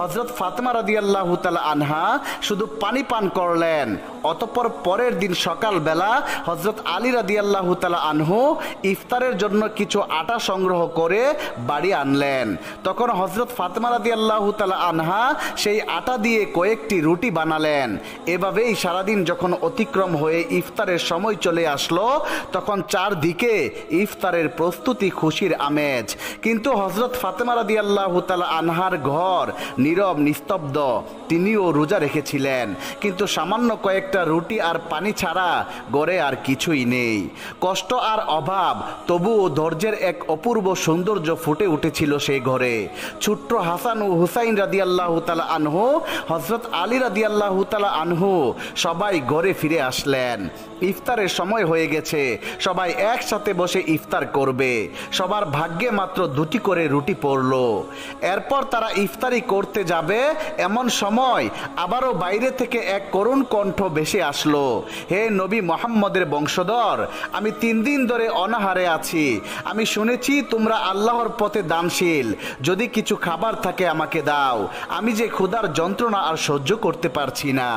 হজরত ফাতেমা রাদিয়াল্লাহু আল্লাহ আনহা শুধু পানি পান করলেন। অতঃপর পরের দিন সকালবেলা হজরত আলী রাদি আল্লাহ আনহু ইফতারের জন্য কিছু আটা সংগ্রহ করে বাড়ি আনলেন। তখন হজরত ফাতেমা রাদি আল্লাহ আনহা সেই আটা দিয়ে কয়েকটি রুটি বানালেন। এভাবেই সারাদিন যখন অতিক্রম হয়ে ইফতারের সময় চলে আসলো, তখন চারদিকে ইফতারের প্রস্তুতি খুশির আমেজ। কিন্তু হজরত ফাতেমা রাদি আল্লাহ আনহার ঘর নীরব, নিস্তব্ধ। তিনিও রোজা রেখেছিলেন। কিন্তু সামান্য কয়েকটা রুটি আর পানি ছাড়া গড়ে আর কিছুই নেই। কষ্ট আর অভাব, তবুও ধৈর্যের এক অপূর্ব সৌন্দর্য ফুটে উঠেছিল সেই ঘরে। ছোট্ট হাসান ও হুসাইন রাদি আল্লাহ তালা আনহু হজরত আলী রাদি আল্লাহ তালা আনহু সবাই ঘরে ফিরে আসলেন। ইফতারের সময় হয়ে গেছে, সবাই একসাথে বসে ইফতার করবে। সবার ভাগ্যে মাত্র দুটি করে রুটি পড়ল। এরপর তারা ইফতারি করতে যাবে এমন সময় আবারও বাইরে থেকে এক করুণ কণ্ঠ ভেসে আসলো। হে নবী মোহাম্মদের বংশধর, আমি তিন দিন ধরে অনাহারে আছি। আমি শুনেছি তোমরা আল্লাহর পথে দানশীল। যদি কিছু খাবার থাকে আমাকে দাও। আমি যে ক্ষুধার যন্ত্রণা আর সহ্য করতে পারছি না।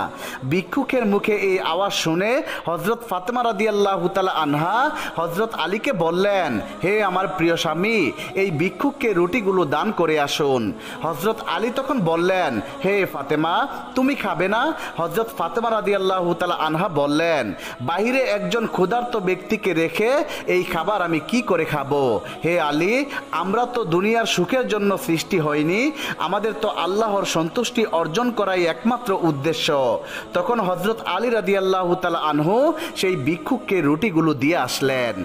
ভিক্ষুকের মুখে এই আওয়াজ শুনে হজরত ফাতেমা রাদি আল্লাহ তালা আনহা হজরত আলীকে বললেন, হে আমার প্রিয় স্বামী, এই ভিক্ষুককে রুটিগুলো দান করে আসুন। হজরত আলী তখন বললেন, হে ফাতেমা, তুমি খাবে না? হজরত ফাতেমা রাদি আল্লাহ আনহা বললেন, বাহিরে একজন ক্ষুধার্ত ব্যক্তিকে রেখে এই খাবার আমি কি করে খাব? হে আলী, আমরা তো দুনিয়ার সুখের জন্য সৃষ্টি হয়নি আমাদের তো আল্লাহর সন্তুষ্টি অর্জন করাই একমাত্র উদ্দেশ্য। তখন হজরত আলী রাদি আল্লাহ আনহু সেই ভিক্ষুককে রুটিগুলো দিয়ে আসলেন।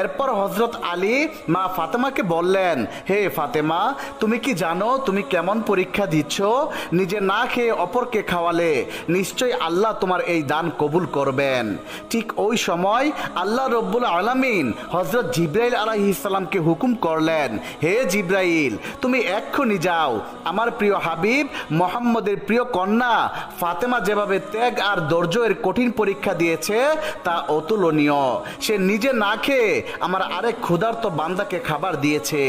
এরপর হজরত আলী মা ফাতেমাকে বললেন, হে ফাতেমা, তুমি কি জানো, তুমি কেমন পরীক্ষা দিচ্ছ? নিজে না খেয়ে অপরকে খাওয়ালে নিশ্চয়ই আল্লাহ তোমার এই দান কবুল করবেন। ঠিক ওই সময় আল্লাহ রব্বুল আলামিন হজরত জিব্রাইল আলাহি ইসলামকে হুকুম করলেন, হে জিব্রাইল, তুমি এক্ষুনি যাও। আমার প্রিয় হাবিব, মোহাম্মদের প্রিয় কন্যা, ফাতেমা যেভাবে ত্যাগ আর ধৈর্যের কঠিন পরীক্ষা দিয়েছে, তা অতুলনীয়। সে নিজে না খেয়ে আমার আরেক ক্ষুধার্ত বান্দাকে খাবার দিয়েছে।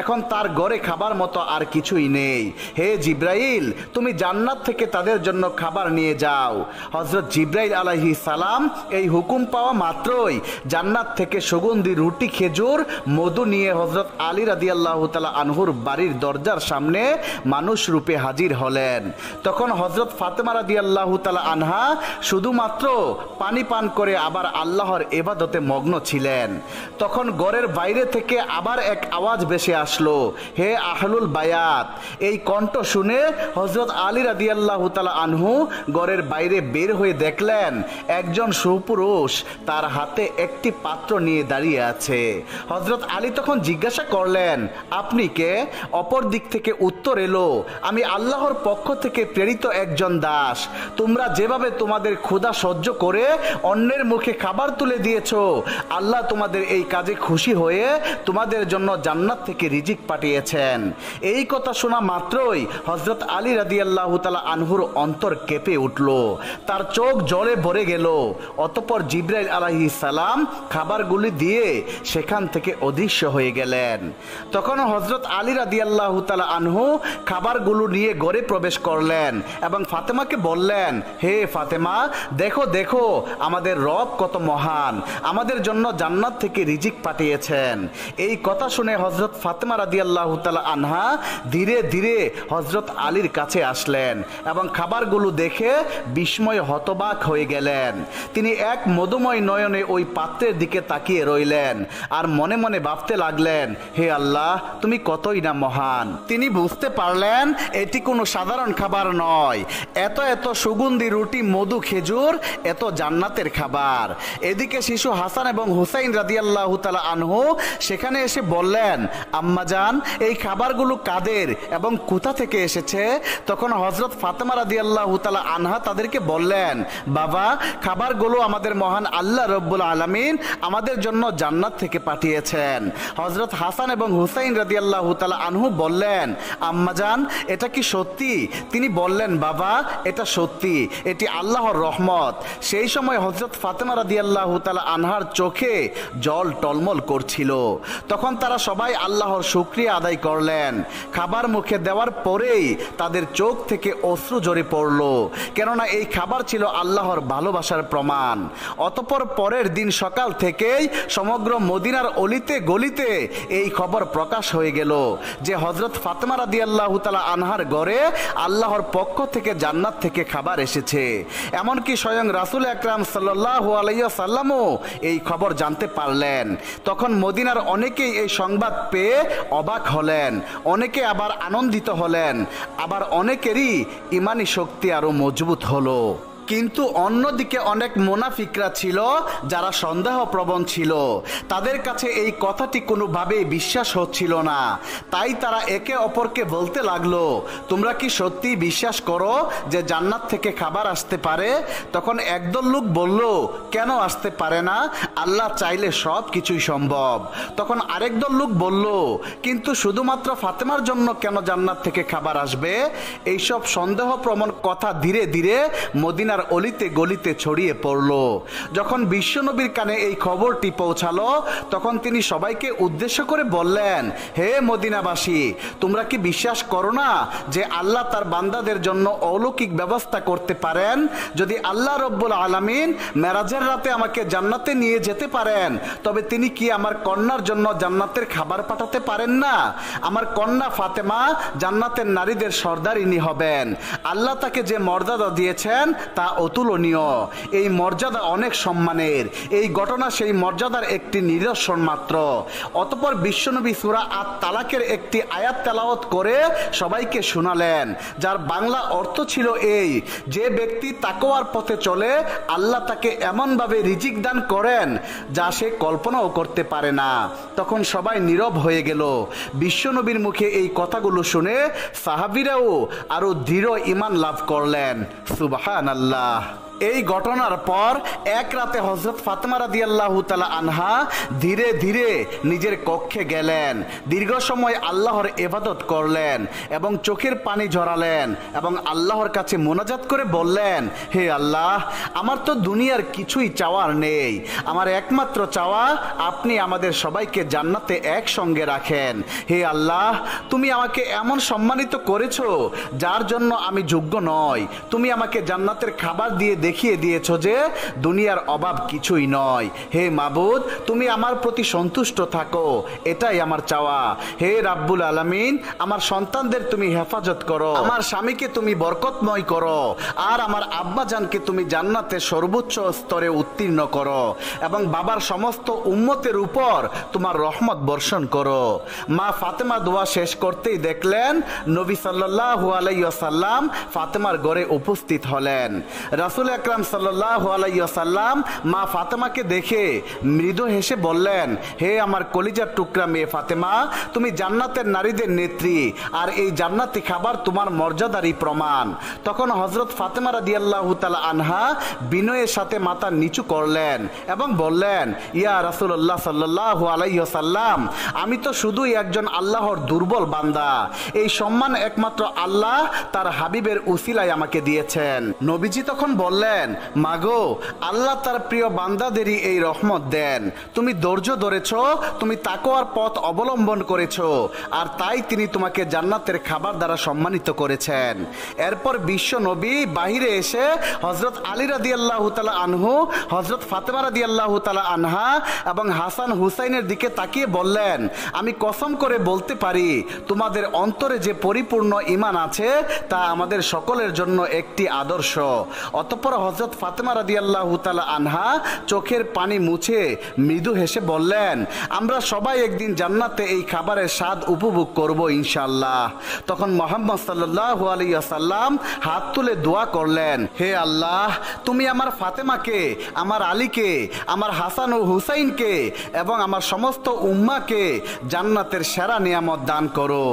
এখন তার গড়ে খাবার মতো আর কিছুই নেই। হে জিব্রাইল, তুমি জান্নাত থেকে তাদের জন্য খাবার নিয়ে যাও। হজরত জিব্রাইল আলাহি সালাম এই হুকুম পাওয়া মাত্রই জান্নাত থেকে সুগন্ধি, রুটি, খেজুর, মধু নিয়ে হজরত আলী রাদি আল্লাহ তালা আনহুর বাড়ির দরজার সামনে মানুষ রূপে হাজির হলেন। তখন হজরত ফাতেমা রাদি আল্লাহ তালা আনহা শুধুমাত্র পানি পান করে আবার আল্লাহর এবাদতে মগ্ন ছিলেন। তখন গড়ের বাইরে থেকে আবার এক আওয়াজ ভেসে আসলো, হে আহলুল বায়াত! এই কণ্ঠ শুনে হজরত আলী রাদি আল্লাহ তালা আনহু গড়ের বাইরে বের হয়ে দেখলেন একজন সুপুরুষ তার হাতে একটি পাত্র নিয়ে দাঁড়িয়ে আছে। হজরত আলী তখন জিজ্ঞাসা করলেন, আপনি কে? অপর দিক থেকে উত্তর এলো, আমি আল্লাহর পক্ষ থেকে প্রেরিত একজন দাস। তোমরা যেভাবে তোমাদের ক্ষুধা সহ্য করে অন্যের মুখে খাবার তুলে দিয়েছ, আল্লাহ তোমাদের এই কাজে খুশি হয়ে তোমাদের জন্য জান্নাত থেকে রিজিক পাঠিয়েছেন। এই কথা শোনা মাত্রই হজরত আলী রাদি আল্লাহ তালা আনহুর অন্তর কেঁপে উঠল। তার চোখ জলে ভরে গেল। অতপর জিব্রাইল আলাহি সালাম খাবারগুলি দিয়ে সেখান থেকে অদৃশ্য হয়ে গেলেন। তখন হজরত আলী রাদি আল্লাহ তালা আনহু খাবারগুলো নিয়ে গড়ে প্রবেশ করলেন এবং ফাতেমাকে বললেন, হে ফাতেমা, দেখো দেখো, আমাদের রব কত মহান। আমাদের জন্য জান্নাত থেকে রিজিক পাঠিয়েছেন। এই কথা শুনে হজরত ফাতেমা রাদি আল্লাহ তালা আনহা ধীরে ধীরে হজরত আলীর কাছে আসলেন এবং খাবারগুলো দেখে বিস্ময় হতবাক হয়ে গেলেন। তিনি এক মধুময় নয়নে ওই পাত্রের দিকে তাকিয়ে রইলেন আর মনে মনে ভাবতে লাগলেন, হে আল্লাহ, তুমি কতই না মহান। তিনি বুঝতে পারলেন, এটি কোনো সাধারণ খাবার নয়। এত এত সুগন্ধি রুটি, মধু, খেজুর, এত জান্নাতের খাবার। এদিকে শিশু হাসান এবং হুসাইন রাদিয়াল্লাহ তালা আনহু সেখানে এসে বললেন আম্মাজান এই খাবারগুলো কাদের এবং কোথা থেকে এসেছে? তখন হজরত ফাতেমা রাদিয়াল্লাহ তালা আনহা তাদেরকে বললেন বললেন বাবা, খাবারগুলো আমাদের মহান আল্লাহ রব্বুল আলমিন আমাদের জন্য জান্নাত থেকে পাঠিয়েছেন। হজরত হাসান এবং হুসাইন রাদি আল্লাহ আনহু বললেন আম্মাজান এটা কি সত্যি? তিনি বললেন, বাবা, এটা সত্যি, এটি আল্লাহর রহমত। সেই সময় হজরত ফাতেমা রাদি আল্লাহ তালা আনহার চোখে জল টলমল করছিল। তখন তারা সবাই আল্লাহর শুক্রিয়া আদায় করলেন। খাবার মুখে দেওয়ার পরেই তাদের চোখ থেকে অশ্রু জড়ে পড়ল। কেননা এই খাবার ছিল আল্লাহর ভালোবাসার প্রমাণ। অতপর পরের দিন সকাল থেকেই সমগ্র মদিনার অলিতে গলিতে এই খবর প্রকাশ হয়ে গেল যে হজরত ফাতেমা রাদি আল্লাহ তালা আনহার গড়ে আল্লাহর পক্ষ থেকে জান্নাত থেকে খাবার এসেছে। এমনকি স্বয়ং রাসুল আকরাম সাল্লাহ আলাইয়া সাল্লামও এই খবর জানতে পারলেন। তখন মদিনার অনেকেই এই সংবাদ পেয়ে অবাক হলেন, অনেকে আবার আনন্দিত হলেন, আবার অনেকেরই ইমানি শক্তি আরও মজবুত হলো। কিন্তু অন্যদিকে অনেক মোনাফিকরা ছিল যারা সন্দেহ প্রবণ ছিল। তাদের কাছে এই কথাটি কোনোভাবেই বিশ্বাস হচ্ছিল না। তাই তারা একে অপরকে বলতে লাগল, তোমরা কি সত্যি বিশ্বাস করো যে জান্নাত থেকে খাবার আসতে পারে? তখন একদল লোক বলল, কেন আসতে পারে না? আল্লাহ চাইলে সব কিছুই সম্ভব। তখন আরেক দল লোক বলল, কিন্তু শুধুমাত্র ফাতেমার জন্য কেন জান্নাত থেকে খাবার আসবে? এইসব সন্দেহ প্রমাণ কথা ধীরে ধীরে মদিনার অলিতে গলিতে ছড়িয়ে পড়ল। যখন বিশ্বনবীর কানে এই খবরটি পৌঁছালো, তখন তিনি সবাইকে উদ্দেশ্য করে বললেন, হে মদিনাবাসী, তোমরা কি বিশ্বাস করো না যে আল্লাহ তার বান্দাদের জন্য অলৌকিক ব্যবস্থা করতে পারেন? যদি আল্লাহ রব্বুল আলামিন মেরাজের রাতে আমাকে জান্নাতে নিয়ে যেতে পারেন, তবে তিনি কি আমার কন্যার জন্য জান্নাতের খাবার পাঠাতে পারেন না? আমার কন্যা ফাতেমা জান্নাতের নারীদের সর্দারিনী হবেন। আল্লাহ তাকে যে মর্যাদা দিয়েছেন, তা অতুলনীয়। এই মর্যাদা অনেক সম্মানের। এই ঘটনা সেই মর্যাদার একটি নিদর্শন মাত্র। অতপর বিশ্বনবী সুরা আত তালাকের একটি আয়াত তেলাওয়াত করে সবাইকে শোনালেন, যার বাংলা অর্থ ছিল এই, যে ব্যক্তি তাকোয়ার পথে চলে, আল্লাহ তাকে এমনভাবে রিজিক দান করেন, যা সে কল্পনাও করতে পারে না। তখন সবাই নীরব হয়ে গেল। বিশ্বনবীর মুখে এই কথাগুলো শুনে সাহাবিরাও আরও দৃঢ় ইমান লাভ করলেন। সুবাহান আল্লাহ Ah. এই ঘটনার পর এক রাতে হজরত ফাতেমা রাদি আল্লাহ আনহা ধীরে ধীরে নিজের কক্ষে গেলেন। দীর্ঘ সময় আল্লাহর এবাদত করলেন এবং চোখের পানি ঝরালেন এবং আল্লাহর কাছে মোনাজাত করে বললেন, হে আল্লাহ, আমার তো দুনিয়ার কিছুই চাওয়ার নেই। আমার একমাত্র চাওয়া, আপনি আমাদের সবাইকে জান্নাতে একসঙ্গে রাখেন। হে আল্লাহ, তুমি আমাকে এমন সম্মানিত করেছ, যার জন্য আমি যোগ্য নয় তুমি আমাকে জান্নাতের খাবার দিয়ে দেখিয়ে দিয়েছ যে দুনিয়ার অভাব কিছুই নয়। হে মাবুদ, তুমি আমার প্রতি সন্তুষ্ট থাকো। এটাই আমার চাওয়া। হে রাব্বুল আলামিন, আমার সন্তানদের তুমি হেফাজত করো। আমার স্বামীকে তুমি বরকতময় করো। আর আমার আব্বাজানকে তুমি জান্নাতে সর্বোচ্চ স্তরে উত্তীর্ণ করো। এবং বাবার সমস্ত উম্মতের উপর তোমার রহমত বর্ষণ করো। মা ফাতেমা দোয়া শেষ করতেই দেখলেন, নবী সাল্লাল্লাহু আলাইহি ওয়াসাল্লাম ফাতেমার গড়ে উপস্থিত হলেন। রাসূল আকরাম সাল্লাল্লাহু আলাইহি ওয়াসাল্লাম মা ফাতেমাকে দেখে মৃদু হেসে বললেন, হে আমার কলিজার টুকরা মেয়ে ফাতেমা, তুমি জান্নাতের নারীদের নেত্রী, আর এই জান্নাতি খাবার তোমার মর্যাদারই প্রমাণ। তখন হজরত ফাতেমা রাদিয়াল্লাহু তাআলা আনহা বিনয়ের সাথে মাথা নিচু করলেন এবং বললেন, ইয়া রাসূলুল্লাহ সাল্লাল্লাহু আলাইহি ওয়াসাল্লাম, আমি তো শুধুই একজন আল্লাহর দুর্বল বান্দা। এই সম্মান একমাত্র আল্লাহ তার হাবিবের উসিলায় আমাকে দিয়েছেন। নবীজি তখন বললেন মাগো, আল্লাহ তার প্রিয় বান্দাদেরই এই রহমত দেন। তুমি ধৈর্য ধরেছ, তুমি তাকোয়ার পথ অবলম্বন করেছ, আর তাই তিনি তোমাকে জান্নাতের খাবার দ্বারা সম্মানিত করেছেন। এরপর বিশ্ব নবী বাহিরে এসে হজরত আলী রাদি আল্লাহ তালা আনহু হজরত ফাতেমা রাদি আল্লাহ তালা আনহা এবং হাসান হুসাইনের দিকে তাকিয়ে বললেন, আমি কসম করে বলতে পারি, তোমাদের অন্তরে যে পরিপূর্ণ ইমান আছে, তা আমাদের সকলের জন্য একটি আদর্শ। অতঃপর হজরত ফাতেমা রাদি আল্লাহ তালা আনহা চোখের পানি মুছে মৃদু হেসে বললেন, আমরা সবাই একদিন জান্নাতে এই খাবারের স্বাদ উপভোগ করব ইনশাল্লাহ তখন মোহাম্মদ সাল্লাহ আলাইসাল্লাম হাত তুলে দোয়া করলেন, হে আল্লাহ, তুমি আমার ফাতেমাকে, আমার আলীকে, আমার হাসান ও হুসাইনকে এবং আমার সমস্ত উম্মাকে জান্নাতের সেরা নিয়ামত দান করো।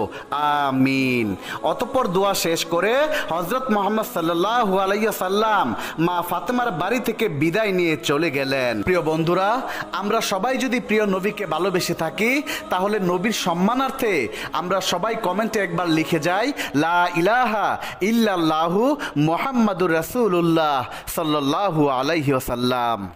আমিন। অতঃপর দোয়া শেষ করে হজরত মোহাম্মদ সাল্লাহ আলাইসাল্লাম মা ফাতেমার বাড়ি থেকে বিদায় নিয়ে চলে গেলেন। প্রিয় বন্ধুরা, আমরা সবাই যদি প্রিয় নবীকে ভালোবেসে থাকি, তাহলে নবীর সম্মানার্থে আমরা সবাই কমেন্টে একবার লিখে যাই, লা ইলাহা ইল্লাল্লাহু মোহাম্মদুর রাসুল্লাহ সাল্লাহু আলাইহি ওয়াসাল্লাম।